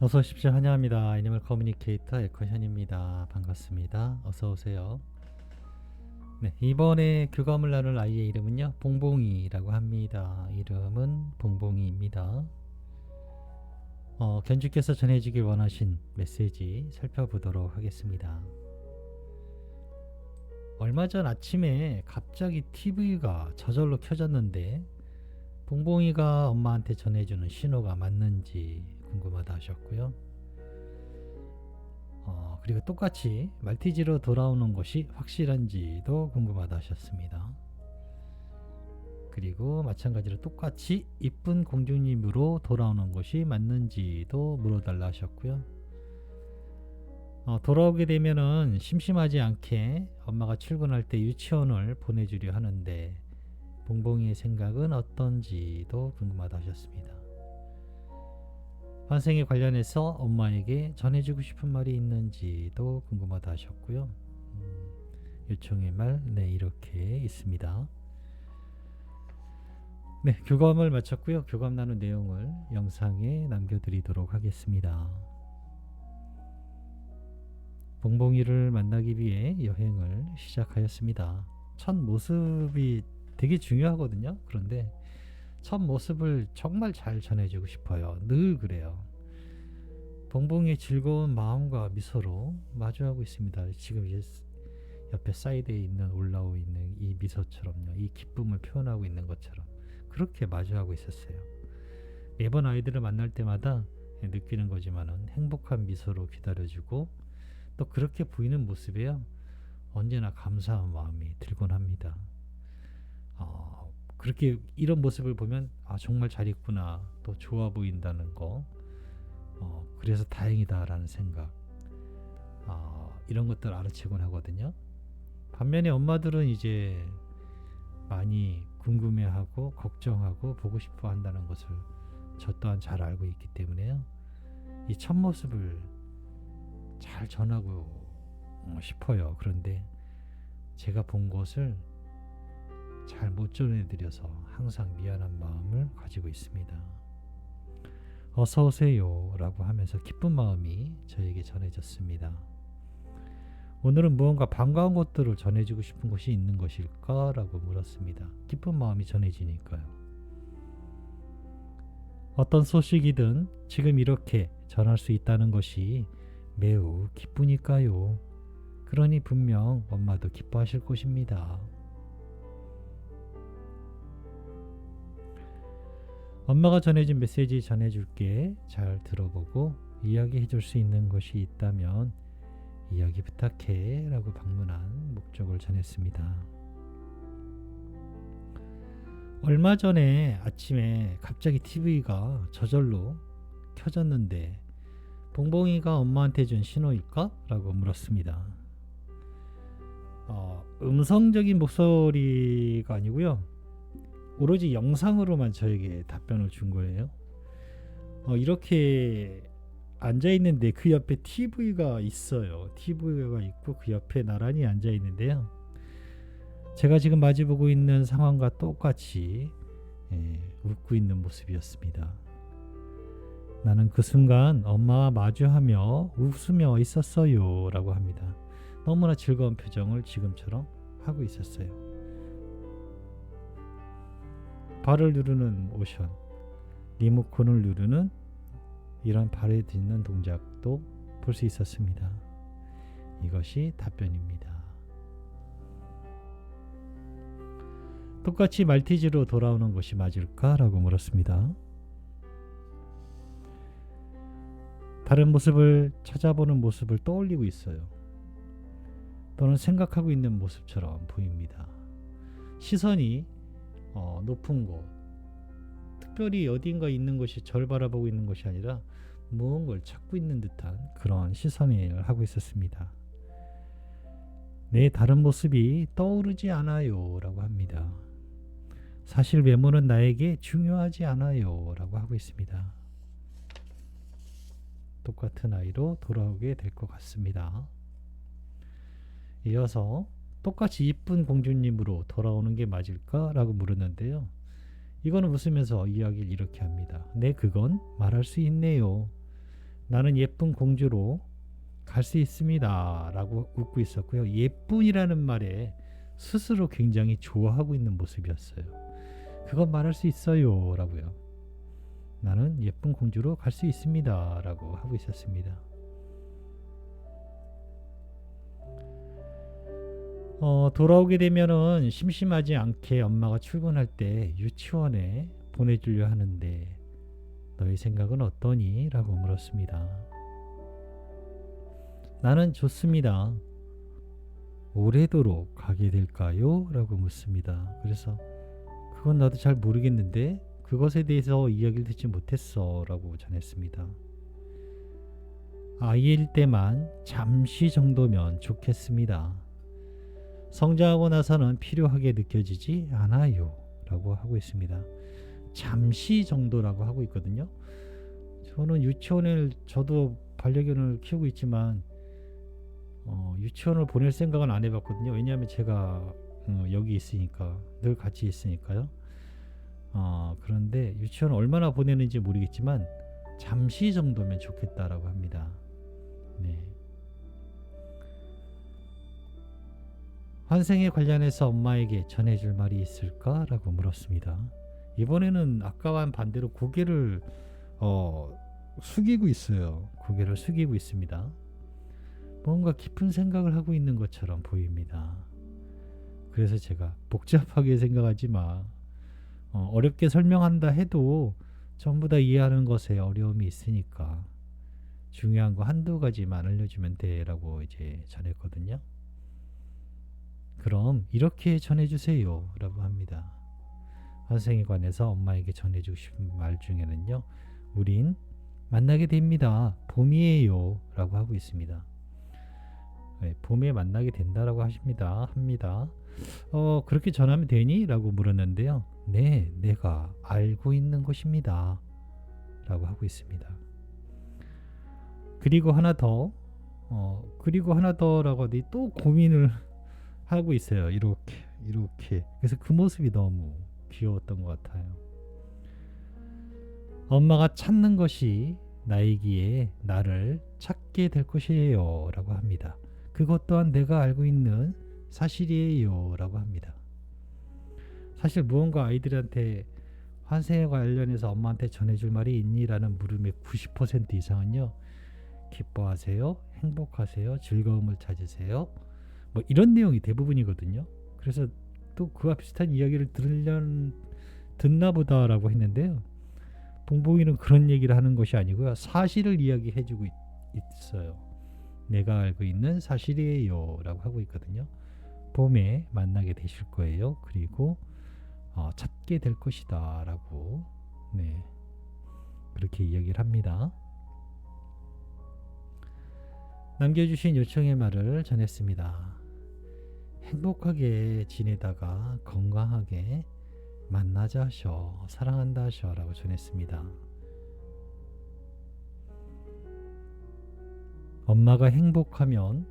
어서 오십시오. 환영합니다. 애니멀 커뮤니케이터 에코현입니다. 반갑습니다. 어서 오세요. 네, 이번에 교감을 나눌 아이의 이름은요. 봉봉이라고 합니다. 이름은 봉봉이입니다. 어, 견주께서 전해주길 원하신 메시지 살펴보도록 하겠습니다. 얼마 전 아침에 갑자기 TV가 저절로 켜졌는데 봉봉이가 엄마한테 전해주는 신호가 맞는지 궁금하다 하셨고요. 어, 그리고 똑같이 말티즈로 돌아오는 것이 확실한지도 궁금하다 하셨습니다. 그리고 마찬가지로 똑같이 이쁜 공주님으로 돌아오는 것이 맞는지도 물어달라 하셨고요. 어, 돌아오게 되면은 심심하지 않게 엄마가 출근할 때 유치원을 보내주려 하는데 봉봉이의 생각은 어떤지도 궁금하다 하셨습니다. 환생에 관련해서 엄마에게 전해주고 싶은 말이 있는지도 궁금하다 하셨고요. 음, 요청의 말, 네, 이렇게 있습니다. 네, 교감을 마쳤고요. 교감 나눈 내용을 영상에 남겨드리도록 하겠습니다. 봉봉이를 만나기 위해 여행을 시작하였습니다. 첫 모습이 되게 중요하거든요. 그런데 첫 모습을 정말 잘 전해주고 싶어요. 늘 그래요. 봉봉이의 즐거운 마음과 미소로 마주하고 있습니다. 지금 옆에 사이드에 있는 올라오고 있는 이 미소처럼요. 이 기쁨을 표현하고 있는 것처럼 그렇게 마주하고 있었어요. 매번 아이들을 만날 때마다 느끼는 거지만은 행복한 미소로 기다려주고 또 그렇게 보이는 모습에요. 언제나 감사한 마음이 들곤 합니다. 어, 그렇게 이런 모습을 보면 아 정말 잘 있구나 또 좋아 보인다는 거 어, 그래서 다행이다라는 생각 어, 이런 것들 알아채곤 하거든요. 반면에 엄마들은 이제 많이 궁금해하고 걱정하고 보고 싶어 한다는 것을 저 또한 잘 알고 있기 때문에요. 이 첫 모습을 잘 전하고 싶어요. 그런데 제가 본 것을 잘 못 전해드려서 항상 미안한 마음을 가지고 있습니다. 어서 오세요 라고 하면서 기쁜 마음이 저에게 전해졌습니다. 오늘은 무언가 반가운 것들을 전해주고 싶은 것이 있는 것일까? 라고 물었습니다. 기쁜 마음이 전해지니까요. 어떤 소식이든 지금 이렇게 전할 수 있다는 것이 매우 기쁘니까요. 그러니 분명 엄마도 기뻐하실 것입니다. 엄마가 전해준 메시지 전해줄게. 잘 들어보고 이야기해 줄 수 있는 것이 있다면 이야기 부탁해. 라고 방문한 목적을 전했습니다. 얼마 전에 아침에 갑자기 TV가 저절로 켜졌는데 봉봉이가 엄마한테 준 신호일까? 라고 물었습니다. 어, 음성적인 목소리가 아니고요. 오로지 영상으로만 저에게 답변을 준 거예요. 어, 이렇게 앉아 있는데 그 옆에 TV가 있어요. TV가 있고 그 옆에 나란히 앉아 있는데요. 제가 지금 마주보고 있는 상황과 똑같이 예, 웃고 있는 모습이었습니다. 나는 그 순간 엄마와 마주하며 웃으며 있었어요. 라고 합니다. 너무나 즐거운 표정을 지금처럼 하고 있었어요. 발을 누르는 모션, 리모컨을 누르는 이런 발에 딛는 동작도 볼 수 있었습니다. 이것이 답변입니다. 똑같이 말티즈로 돌아오는 것이 맞을까라고 물었습니다. 다른 모습을 찾아보는 모습을 떠올리고 있어요. 또는 생각하고 있는 모습처럼 보입니다. 시선이 어, 높은 곳, 특별히 어딘가 있는 것이 절 바라보고 있는 것이 아니라 무언가를 찾고 있는 듯한 그런 시선을 하고 있었습니다. 내 다른 모습이 떠오르지 않아요. 라고 합니다. 사실 외모는 나에게 중요하지 않아요. 라고 하고 있습니다. 똑같은 아이로 돌아오게 될 것 같습니다. 이어서 똑같이 이쁜 공주님으로 돌아오는 게 맞을까? 라고 물었는데요. 이거는 웃으면서 이야기를 이렇게 합니다. 네, 그건 말할 수 있네요. 나는 예쁜 공주로 갈 수 있습니다. 라고 웃고 있었고요. 예쁜이라는 말에 스스로 굉장히 좋아하고 있는 모습이었어요. 그건 말할 수 있어요. 라고요. 나는 예쁜 공주로 갈 수 있습니다. 라고 하고 있었습니다. 어, 돌아오게 되면은 심심하지 않게 엄마가 출근할 때 유치원에 보내주려 하는데 너희 생각은 어떠니? 라고 물었습니다. 나는 좋습니다. 오래도록 가게 될까요? 라고 묻습니다. 그래서 그건 나도 잘 모르겠는데 그것에 대해서 이야기를 듣지 못했어 라고 전했습니다. 아이일 때만 잠시 정도면 좋겠습니다. 성장하고 나서는 필요하게 느껴지지 않아요 라고 하고 있습니다. 잠시 정도라고 하고 있거든요. 저는 유치원을 저도 반려견을 키우고 있지만 어, 유치원을 보낼 생각은 안 해봤거든요. 왜냐하면 제가 어, 여기 있으니까 늘 같이 있으니까요. 어, 그런데 유치원 얼마나 보내는지 모르겠지만 잠시 정도면 좋겠다라고 합니다. 네. 환생에 관련해서 엄마에게 전해줄 말이 있을까 라고 물었습니다. 이번에는 아까와는 반대로 고개를 어, 숙이고 있어요. 고개를 숙이고 있습니다. 뭔가 깊은 생각을 하고 있는 것처럼 보입니다. 그래서 제가 복잡하게 생각하지 마. 어, 어렵게 설명한다 해도 전부 다 이해하는 것에 어려움이 있으니까 중요한 거 한두 가지만 알려주면 돼라고 이제 전했거든요. 그럼 이렇게 전해주세요 라고 합니다. 환생에 관해서 엄마에게 전해주고 싶은 말 중에는요. 우린 만나게 됩니다. 봄이에요 라고 하고 있습니다. 네, 봄에 만나게 된다라고 하십니다. 합니다. 어, 그렇게 전하면 되니? 라고 물었는데요. 네, 내가 알고 있는 것입니다. 라고 하고 있습니다. 그리고 하나 더, 어, 그리고 하나 더라고 하더니 또 고민을 하고 있어요. 이렇게, 이렇게. 그래서 그 모습이 너무 귀여웠던 것 같아요. 엄마가 찾는 것이 나이기에 나를 찾게 될 것이에요. 라고 합니다. 그것 또한 내가 알고 있는 사실이에요. 라고 합니다. 사실 무언가 아이들한테 환생에 관련해서 엄마한테 전해줄 말이 있니? 라는 물음의 90% 이상은요. 기뻐하세요. 행복하세요. 즐거움을 찾으세요. 뭐 이런 내용이 대부분이거든요. 그래서 또 그와 비슷한 이야기를 들으려 듣나 보다라고 했는데요. 봉봉이는 그런 얘기를 하는 것이 아니고요. 사실을 이야기해 주고 있어요. 내가 알고 있는 사실이에요. 라고 하고 있거든요. 봄에 만나게 되실 거예요. 그리고 어, 찾게 될 것이다. 라고 네, 그렇게 이야기를 합니다. 남겨주신 요청의 말을 전했습니다. 행복하게 지내다가 건강하게 만나자 하셔 사랑한다 하셔 라고 전했습니다. 엄마가 행복하면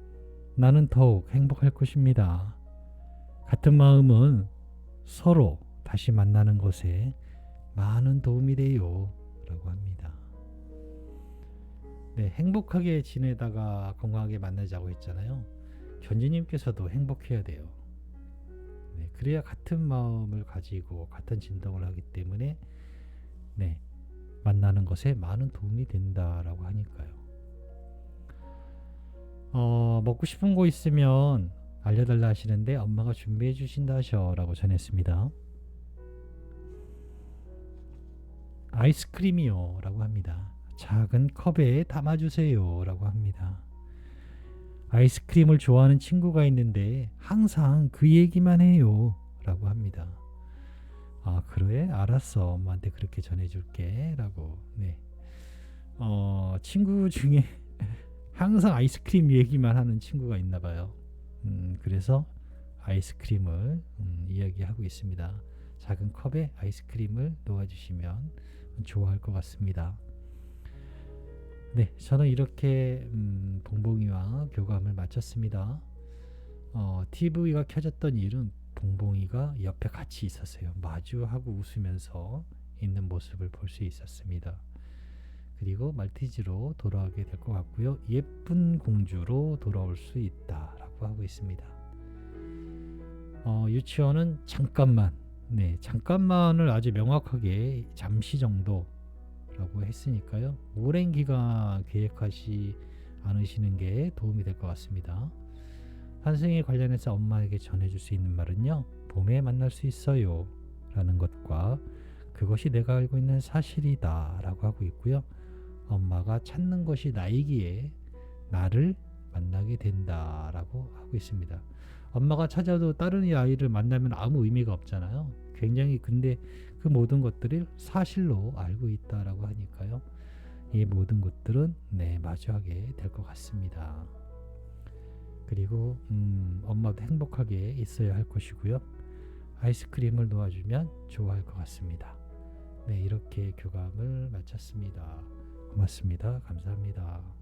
나는 더욱 행복할 것입니다. 같은 마음은 서로 다시 만나는 것에 많은 도움이 돼요. 라고 합니다. 네, 행복하게 지내다가 건강하게 만나자고 했잖아요. 견지님께서도 행복해야 돼요. 네, 그래야 같은 마음을 가지고 같은 진동을 하기 때문에 네, 만나는 것에 많은 도움이 된다라고 하니까요. 어, 먹고 싶은 거 있으면 알려달라 하시는데 엄마가 준비해 주신다 하셔라고 전했습니다. 아이스크림이요 라고 합니다. 작은 컵에 담아주세요 라고 합니다. 아이스크림을 좋아하는 친구가 있는데 항상 그 얘기만 해요 라고 합니다. 아 그래 알았어 엄마한테 그렇게 전해줄게 라고 네. 어, 친구 중에 항상 아이스크림 얘기만 하는 친구가 있나 봐요. 음, 그래서 아이스크림을 음, 이야기하고 있습니다. 작은 컵에 아이스크림을 놓아주시면 좋아할 것 같습니다. 네, 저는 이렇게 음, 봉봉이와 교감을 마쳤습니다. 어, TV가 켜졌던 일은 봉봉이가 옆에 같이 있었어요. 마주하고 웃으면서 있는 모습을 볼 수 있었습니다. 그리고 말티즈로 돌아오게 될 것 같고요. 예쁜 공주로 돌아올 수 있다라고 하고 있습니다. 어, 유치원은 잠깐만, 네, 잠깐만을 아주 명확하게 잠시 정도 라고 했으니까요. 오랜 기간 계획하시 않으시는 게 도움이 될 것 같습니다. 환승에 관련해서 엄마에게 전해줄 수 있는 말은요. 봄에 만날 수 있어요. 라는 것과 그것이 내가 알고 있는 사실이다. 라고 하고 있고요. 엄마가 찾는 것이 나이기에 나를 만나게 된다. 라고 하고 있습니다. 엄마가 찾아도 다른 이 아이를 만나면 아무 의미가 없잖아요. 굉장히 근데 그 모든 것들을 사실로 알고 있다라고 하니까요. 이 모든 것들은 네 마주하게 될 것 같습니다. 그리고 음, 엄마도 행복하게 있어야 할 것이고요. 아이스크림을 놓아주면 좋아할 것 같습니다. 네 이렇게 교감을 마쳤습니다. 고맙습니다. 감사합니다.